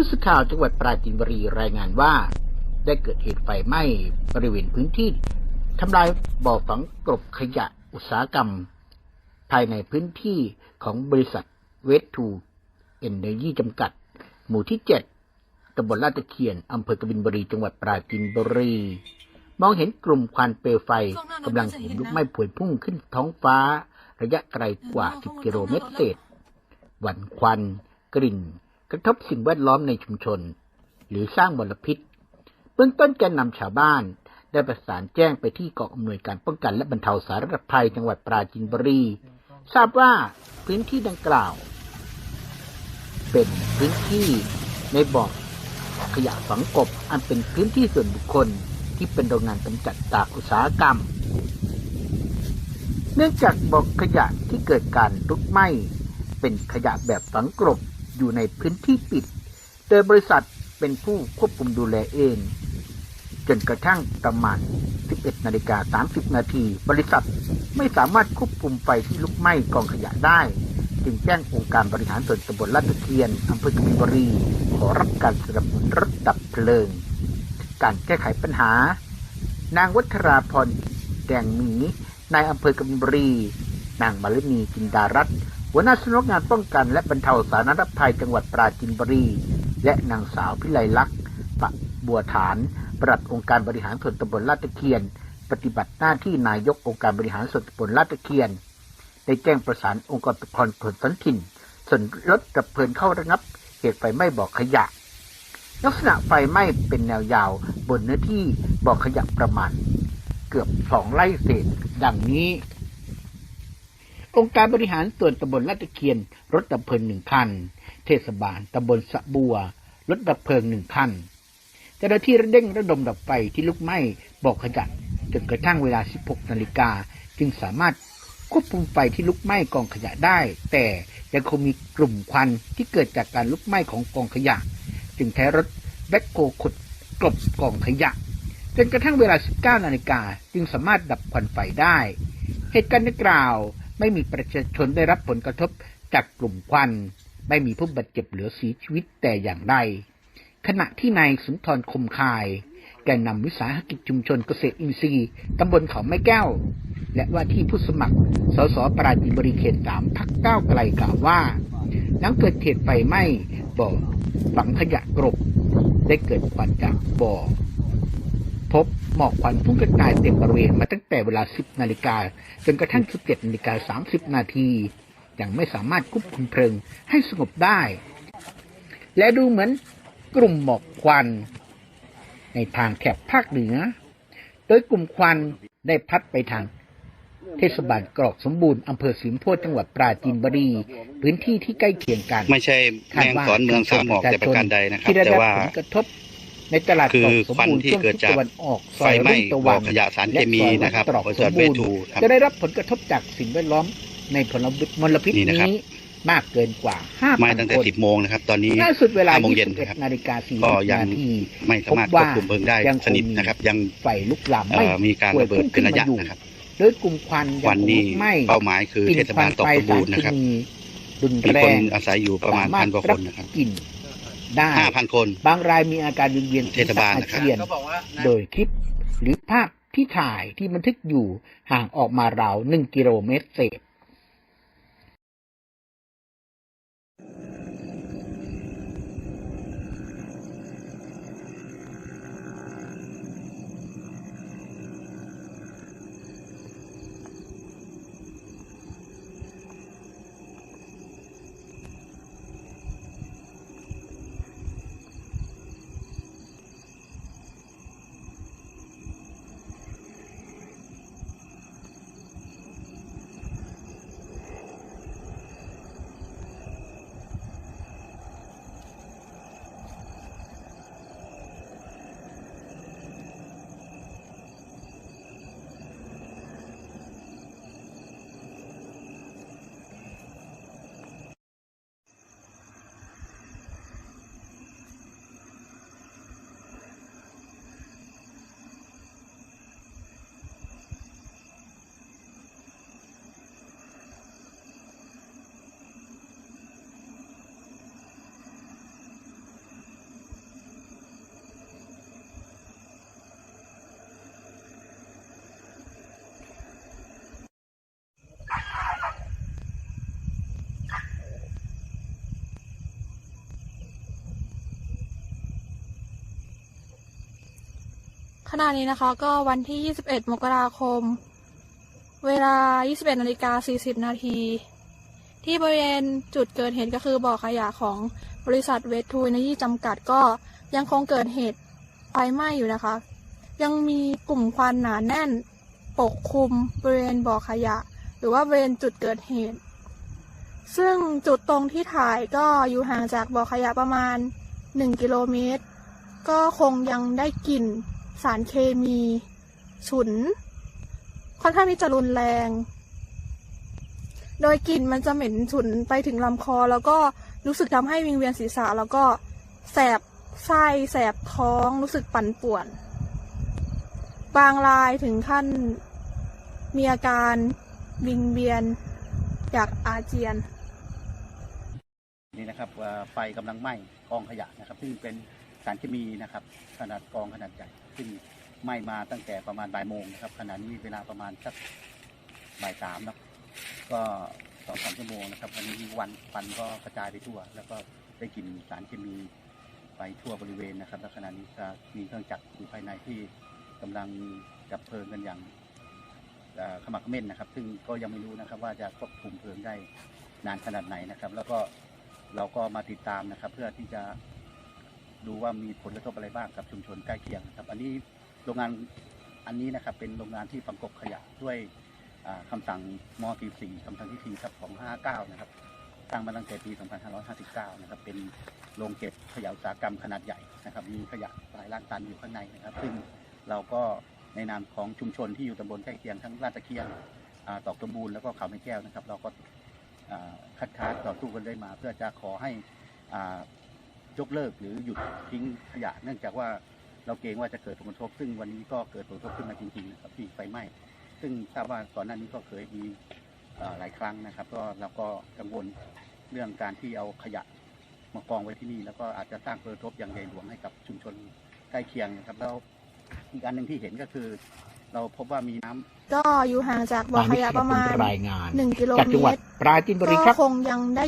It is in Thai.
ผู้สื่อข่าวจังหวัดปราจีนบุรีรายงานว่า ได้เกิดเหตุไฟไหม้บริเวณพื้นที่ทำลายบ่อฝังกลบขยะอุตสาหกรรม ภายในพื้นที่ของบริษัทเวททูเอนเนอร์ยีจำกัด หมู่ที่เจ็ดตำบลลาดตะเคียนอำเภอกบินบุรี จังหวัดปราจีนบุรี มองเห็นกลุ่มควันเปลวไฟกำลังโหมลุกไหม้ผวยพุ่งขึ้นท้องฟ้า ระยะไกลกว่า 10 กิโลเมตรเศษหวันควัน กลิ่น กระทบสิ่งแวดล้อมในชุมชน หรือสร้างมลพิษ เบื้องต้นแกนนำชาวบ้านได้ประสานแจ้งไปที่กองอำนวยการป้องกันและบรรเทาสาธารณภัยจังหวัดปราจีนบุรี ทราบว่าพื้นที่ดังกล่าว เป็นพื้นที่ในบ่อขยะฝังกบอันเป็นพื้นที่ส่วนบุคคลที่เป็นโรงงานกำจัดจากอุตสาหกรรม เนื่องจากบ่อขยะที่เกิดการลุกไหม้เป็นขยะแบบฝังกลบ อยู่ในพื้นที่ปิด โดยบริษัทเป็นผู้ควบคุมดูแลเอง จนกระทั่งประมาณ 11 นาฬิกา 30 นาที บริษัทไม่สามารถควบคุมไฟที่ลุกไหม้กองขยะได้ จึงแจ้งองค์การบริหารส่วนตำบลลาดตะเคียนอำเภอกบินบุรี ขอรับการสนับสนุนรถดับเพลิง การแก้ไขปัญหา นางวัชราพรแดงหมีนายอำเภอกบินบุรี นางมาลินีจินดารัตน์ หัวหน้าสำนักงานป้องกันและบรรเทาสาธารณภัยจังหวัดปราจีนบุรี และนางสาวพิไลลักษณ์ปะบัวฐาน ปลัดองค์การบริหารส่วนตำบลลาดตะเคียน ปฏิบัติหน้าที่นายกองค์การบริหารส่วนตำบลลาดตะเคียน ได้แจ้งประสานองค์กรปกครองส่วนท้องถิ่น ส่วนรถดับเพลิงเข้าระงับ เหตุไฟไหม้บ่อขยะ ลักษณะไฟไหม้เป็นแนวยาวบนเนื้อที่บ่อขยะประมาณ เกือบสองไร่เศษ ดังนี้ องค์การบริหารส่วนตำบลลาดตะเคียน รถดับเพลิงหนึ่งคัน เทศบาลตำบลสะบัว รถดับเพลิงหนึ่งคันเจ้าหน้าที่เร่งระดมดับไฟที่ลุกไหม้บ่อขยะจนกระทั่งเวลา 16 นาฬิกาจึงสามารถควบคุมไฟที่ลุกไหม้กองขยะได้ แต่ยังคงมีกลุ่มควันที่เกิดจากการลุกไหม้ของกองขยะ จึงใช้รถแบ็คโฮขุดกลบกองขยะจนกระทั่งเวลา 19 นาฬิกาจึงสามารถดับควันไฟได้ เหตุการณ์ดังกล่าว ไม่มีประชาชนได้รับผลกระทบจากกลุ่มควัน ไม่มีผู้บาดเจ็บเหรือเสียชีวิตแต่อย่างใด ขณะที่นายสุนทรคมคาย แกนนำวิสาหกิจชุมชนเกษตรอินทรีย์ตำบลเขาไม้แก้ว และว่าที่ผู้สมัคร สสปราจีนบุรีเขตสามพักก้าวไกลกล่าวว่า หลังเกิดเหตุไฟไหม้บ่อฝังขยะกรบได้เกิดควันจากบ่อ หมอกควันพุ่งกระจายเต็มบริเวณมาตั้งแต่เวลา 10 นาฬิกาจนกระทั่ง 17 นาฬิกา 30 นาทียังไม่สามารถควบคุมเพลิงให้สงบได้ และดูเหมือนกลุ่มหมอกควัน ในทางแถบภาคเหนือ โดยกลุ่มควันได้พัดไปทางเทศบาลกรอกสมบูรณ์อำเภอสิมโพธิจังหวัดปราจีนบุรี พื้นที่ที่ใกล้เคียงกัน ไม่ใช่แมงสอนเมืองสามหมอกแต่ประการใดนะครับที่ได้แต่รับว่าผลกระทบ ในตลาดคือกรอกสมบูรณ์ควันที่ช่วงเกิดทิศจากตะวันออกซไฟอยไหม้รุ่งตะบ่วัอนขยะสารเคมีนะครับและซอยบริษัทสมเวบูรณ์ทูครับจะได้รับผลกระทบจากสิ่งแวดล้อมในพลมลพิษนี่นะครับนี้มากเกินกว่าไหม้5,000ตั้งแต่คนสิบโมงนะครับ ตอนนี้ล่าสุดเวลาห้าโมงเย็นนะครับ21นาฬิกาก็40ยังนาทีไม่สามารถควบคุมเพลิงได้ยังคงสนิทนะครับ ยังไฟลุกลามเอ่ไม่อมีการระเบิดเป็นระยะขึ้มาอยู่นะครับโดยกลุ่มควันยัวันงคงนี้ลุกไหม้เป้าหมายคือเทศบาลตกสมบูรณ์นะครับรุนมีแรคนงอาศัยอยู่ประมาณสพันกว่าคนนะครับกลิ่น ได้ห้าพันคน บางรายมีอาการวิงเวียนเทศบาลนะครับอาเจียนโดยคลิปหรือภาพที่ถ่ายที่บันทึกอยู่ห่างออกมาราวหนึ่งกิโลเมตรเศษ ขณะนี้นะคะก็วันที่ 21 มกราคม เวลา 21นาฬิกา40 นาที ที่บริเวณจุดเกิดเหตุก็คือบ่อขยะของบริษัทเวททูนยี่จำกัดก็ยังคงเกิดเหตุไฟไหม้อยู่นะคะ ยังมีกลุ่มควันหนาแน่นปกคลุมบริเวณบ่อขยะ หรือว่าบริเวณจุดเกิดเหตุ ซึ่งจุดตรงที่ถ่ายก็อยู่ห่างจากบ่อขยะประมาณ 1 กิโลเมตร ก็คงยังได้กลิ่น สารเคมี ฉุน ค่อนข้างที่จะรุนแรง โดยกลิ่นมันจะเหม็นฉุนไปถึงลำคอ แล้วก็รู้สึกทำให้วิงเวียนศีรษะ แล้วก็แสบไส้แสบท้องรู้สึกปั่นป่วน บางรายถึงขั้นมีอาการวิงเวียนอยากอาเจียน นี่นะครับเอ่อไฟกำลังไหม้กองขยะนะครับ ซึ่งเป็นารเคมีนะครับ ขนาดกองขนาดใหญ่ซึ่งไหม้มาตั้งแต่ประมาณบ่ายโมงนะครับขณะนี้เวลาประมาณสักบ่ายสามนะก็สองสามชั่วโมงนะครับวันนี้วันฟันก็กระจายไปทั่ว แล้วก็ได้กลิ่นสารเคมีไปทั่วบริเวณนะครับและขณะนี้ก็มีเครื่องจักรอยู่ภายในที่กำลังดับเพลิงกันอย่างขมักเม้นนะครับ ซึ่งก็ยังไม่รู้นะครับว่าจะควบคุมเพลิงได้นานขนาดไหนนะครับ แล้วก็เราก็มาติดตามนะครับ เพื่อที่จะ ดูว่ามีผลกระทบอะไรบ้างกับชุมชนใกล้เคียงนะครับ อันนี้โรงงานอันนี้นะครับเป็นโรงงานที่ฝังกบขยะด้วยอ่าคำสั่งม .44 คำสั่งที่4ครับของ 59 นะครับตั้งมาตั้งแต่ปี 2559 นะครับ เป็นโรงเก็บขยะอุตสาหกรรมขนาดใหญ่นะครับ มีขยะหลายล้านตันอยู่ข้างในนะครับ ซึ่งเราก็ในนามของชุมชนที่อยู่ตำบลใกล้เคียงทั้งลาดตะเคียนตอกตะบูนแล้วก็เขาไม่แก้วนะครับ เราก็อ่าคัดค้านต่อสู้กันได้มา เพื่อจะขอให้อ่า ยกเลิกหรือหยุดทิ้งขยะ เนื่องจากว่าเราเกรงว่าจะเกิดผลกระทบ ซึ่งวันนี้ก็เกิดผลกระทบขึ้นมาจริงๆนะครับที่ไฟไหม้ซึ่งทราบว่าก่อนหน้านี้ก็เคยมีอ่าหลายครั้งนะครับ ก็เราก็กังวลเรื่องการที่เอาขยะมากองไว้ที่นี่ แล้วก็อาจจะสร้างผลกระทบอย่างใหญ่หลวงให้กับชุมชนใกล้เคียงนะครับแล้วอีกอันหนึ่งที่เห็นก็คือ เราพบว่ามีน้ำก็อยู่ห่างจากบ่อตามขที่ยะขประมาณรายงาน1กิโลจากจังหเมวัดตรปราจีนบุรีคก็รับคงยังได้